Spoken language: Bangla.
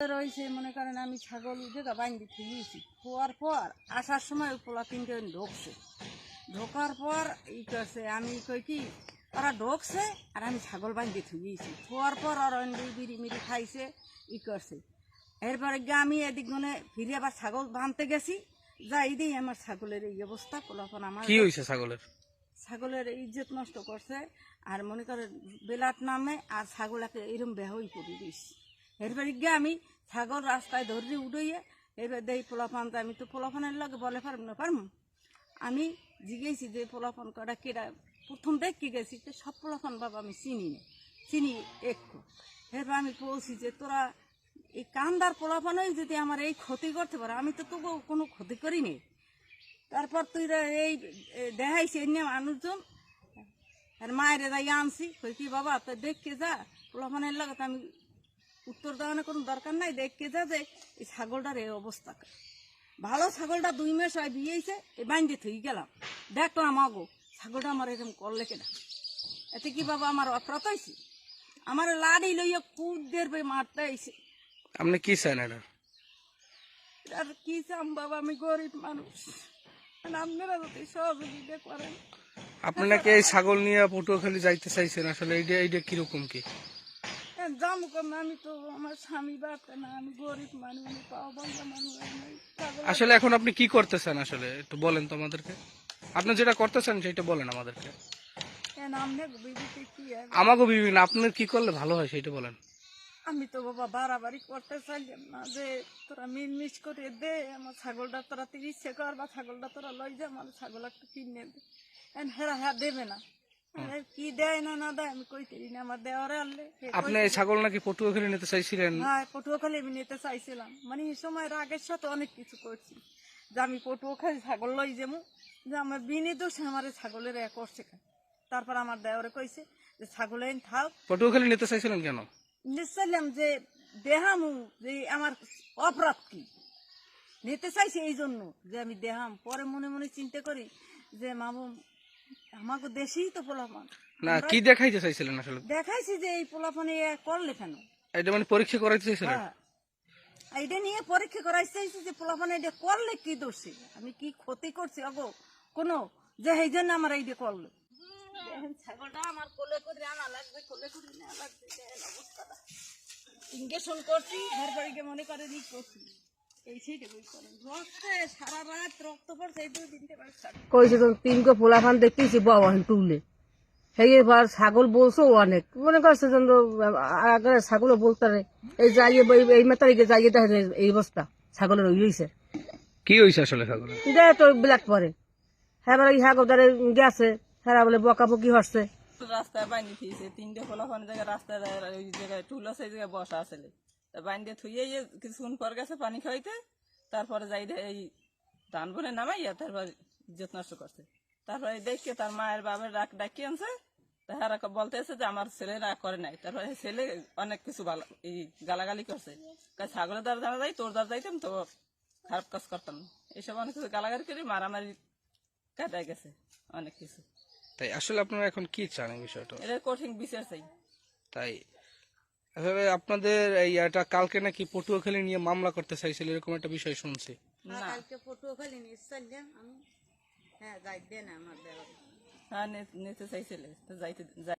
রয়েছে মনে করেন আমি ছাগল জায়গা বাইন্দি খোয়ার পর আসার সময় পোলা তিনটে ঢুকছে। ঢোকার পর ই করছে আমি কই কি ওরা ঢুকছে আর আমি ছাগল বাইন্দি খোয়ার পর আর বিড়ি মিড়ি খাইছে ই করছে। এরপরে গিয়ে আমি এদিক মানে ফিরে আবার ছাগল বাঁধতে গেছি যাই দিই আমার ছাগলের এই অবস্থা পোলাপন আমার কি হয়েছে ছাগলের? ছাগলের ইজ্জত নষ্ট করছে আর মনে করে বেলাট নামে আর ছাগলাকে এরম বেহই করে দিস এরপরে গিয়ে আমি ছাগল রাস্তায় ধরে উড়িয়ে এবার দেই পোলাপানতে আমি তো পোলাপানের লাগে বলে পারব না, পারম? আমি জিজ্ঞেসি যে পোলাপান কটা কেটা প্রথম দেখতে গেছি তো সব পোলাপান বাবা আমি চিনি না, চিনি একটু এরপর আমি বলছি যে তোরা এই কান্দার পোলাপানই যদি আমার এই ক্ষতি করতে পারে, আমি তো তোকে কোনো ক্ষতি করিনি। তারপর তুই এই দেখাইছি এনে মানুষজন আর মায়ের যাই আনছি, কই কি বাবা, তো দেখকে যা পোলাপানের লাগে তো আমি উত্তর দেওয়ানোর কোনো দরকার নাই দেখকে যা যে এই ছাগলটার এই অবস্থা। ভালো ছাগলটা দুই মাস হয় বিয়েছে এই বাইন্দে থই গেলাম। দেখলাম আগো ছাগলটা আমার এরকম করলে কেনা এতে কি বাবা আমার অপরাধ হয়েছে আমার লাড়ি লইয়া কুদ দেরবে মারতে আইছে আপনি কি চান এটা? আর কি চাম বাবা আমি গরিব মানুষ। আপনারা যদি সহযোগিতা করেন। আপনি নাকি এই ছাগল নিয়ে পটুয়াখালী যাইতে চাইছেন আসলে এইটা এইটা কীরকম কি? কম আমি তো আমার স্বামী বাচ্চা না আমি গরিব মানুষ আমি পাওয়া বন্ধা মানুষ আমি ছাগল- আসলে এখন আপনি কি করতেছেন আসলে? একটু বলেন তো আমাদেরকে। আপনি যেটা করতেছেন সেটা বলেন আমাদেরকে। হ্যাঁ, আমনে বিবিতে কি আর? আমাকে বিভিন্ন আপনার কি করলে ভালো হয় সেটা বলেন। আমি তো বাবা বাড়াবাড়ি করতে চাইলাম না যে তোরা মিলমিশ করে দে আমার ছাগলটা তোরা তুই ইচ্ছে কর বা ছাগলটা তোরা লই যা আমার ছাগল একটু কিনে দে। এখন হেরা হ্যাঁ দেবে না। কি দেয় না না দেয় আমি না আমার দেওয়ারে আনলে আপনি এই ছাগল নাকি পটুয়াখালী নিতে চাইছিলেন? হ্যাঁ পটুয়াখালী আমি নিতে চাইছিলাম। মানে এই সময় রাগের সাথে অনেক কিছু করছি। যে আমি পটুয়াখালী ছাগল লই যাব যে আমার বিনি দোষ আমার ছাগলের এ করছে তারপর আমার দেওয়ারে কইছে যে ছাগল পটুয়াখালী নিতে চাইছিলেন কেন? যে দেহামু যে আমার অপরাধ কি? নিতে চাইছি এই জন্য যে আমি দেহাম। পরে মনে মনে চিন্তা করি যে মামু আমাকে দেশেই তো পোলাপান। না কি দেখাইতে চাইছিলেন আসলে? দেখাইছি যে এই পোলাপানে করলে কেন? এটা মানে পরীক্ষা করাইতে চাইছিলেন? হ্যাঁ। এটা নিয়ে পরীক্ষা করাই চাইছি যে পোলাপানে এটা করলে কি দোষী আমি কি ক্ষতি করছি? অগো কোনো যে এই জন্য আমার এইটা করল। দেখেন ছাগলটা আমার কোলে করে আনা লাগবে কোলে করে নেওয়া লাগবে অবস্থাটা ইঞ্জেকশন করছি ঘর বাড়িকে মনে করে নি করছি। কইছে তো তিনকে পোলাফান দেখতেছি বাবা সেই এবার ছাগল বলছো অনেক। মনে করছে যেন আগে ছাগলও বলতে রে এই যাইয়ে এই- মেতারিকে যাইয়ে দেখে এই অবস্থা ছাগলের ওই হয়েছে কি হয়েছে আসলে ছাগলের? দেয় তো ব্ল্যাক পরে। হ্যাঁ এবার হ্যাঁ গোদারে গেছে। হ্যাঁ বলে বকাবকি হচ্ছে। রাস্তায় বাইন্দে থুইছে তিনটে ফলাফল জায়গায় রাস্তায় দাঁড়ায় ওই জায়গায় টুল আছে জায়গায় বসা আছে তা বাইন্দে থুইয়ে ইয়ে কিছুক্ষণ পর গেছে পানি খাইতে তারপরে যাই এই ধান বনে নামাইয়া তারপর ইজ্জত নষ্ট করছে। তারপরে দেখে তার মায়ের বাবার ডাক ডাকিয়ে আনছে। তাহারা বলতেছে যে আমার ছেলে রাগ করে নাই। তারপরে ছেলে অনেক কিছু ভালো এই গালাগালি করছে। ছাগলের দ্বারা জানা যাই তোর দ্বারা যাইতাম তো খারাপ কাজ করতাম না। এইসব অনেক কিছু গালাগালি করে মারামারি কাটায় গেছে অনেক কিছু। তাই আসলে আপনারা এখন কি চান এই বিষয়টা? এটা কঠিন বিচার চাই। তাই আপনাদের এই এটা কালকে নাকি পটুয়াখালী নিয়ে মামলা করতে চাইছিল এরকম একটা বিষয় শুনছি। না কালকে পটুয়াখালী নিয়ে চাইলাম আমি হ্যাঁ যাই দেন আমার হ্যাঁ নিতে চাইছিলে তো যাইতে যাই